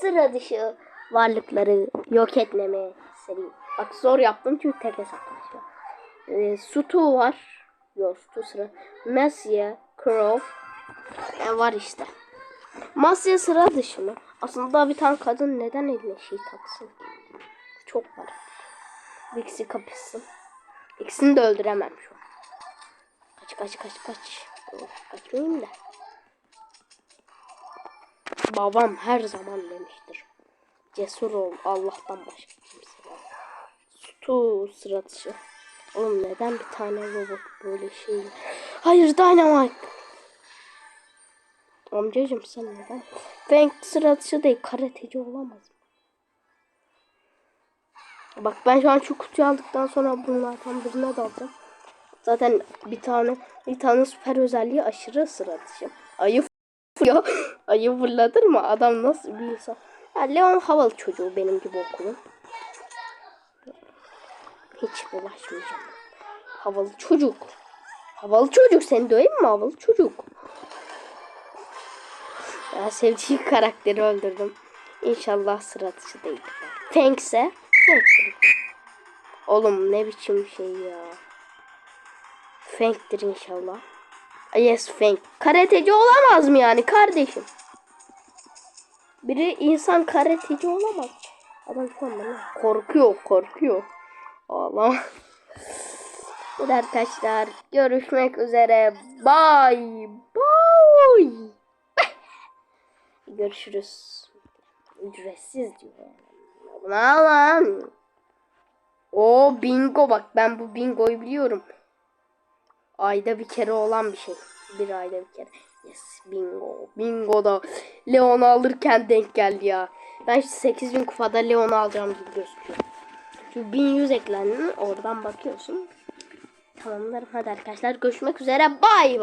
sıra dışı varlıkları yok etmeme seri. Bak zor yaptım çünkü tek hesaplaşma. Ee, Sutu var. Yok Sutu sıra. Messi, Crow. E, var işte. Masya sıra dışı mı? Aslında bir tane kadın neden eline şey taksın? Çok var. Vix'i kapışsın. İkisini de öldüremem şu an. Kaç kaç kaç kaç. Kaçmayayım da. Babam her zaman demiştir. Cesur ol Allah'tan başka kimse var. Sutu sıra dışı. Oğlum neden bir tane robot böyle şey? Hayır Dynamite. Amcacım sen neden? Feng sıra dışı değil karateci olamaz. Bak ben şu an şu kutuyu aldıktan sonra bunlardan birine dalacağım. Zaten bir tane bir tane süper özelliği aşırı sıra dışı. Ayı ya ayı fırlatır mı? Adam nasıl bir insan? Ya Leon havalı çocuğu benim gibi okulun. Hiç bulaşmayacağım. Havalı çocuk. Havalı çocuk seni döveyim mi havalı çocuk? Ya sevdiği karakteri öldürdüm. İnşallah sıra dışı değil. Thanks. Oğlum ne biçim şey ya. Fank'tir inşallah. Yes Fank. Karateci olamaz mı yani kardeşim? Biri insan karateci olamaz. Adam şu korkuyor korkuyor. Ağlama. Evet arkadaşlar görüşmek üzere. Bye bye. Görüşürüz. Ücretsiz diyor. Ne lan? O bingo bak ben bu bingoyu biliyorum. Ayda bir kere olan bir şey. Bir ayda bir kere. Yes bingo. Bingo da Leon'u alırken denk geldi ya. Ben 8000 kupada Leon'u alacağım gibi gözüküyor. Çünkü 1100 eklendi. Oradan bakıyorsun. Tamamdır. Hadi arkadaşlar görüşmek üzere. Bye.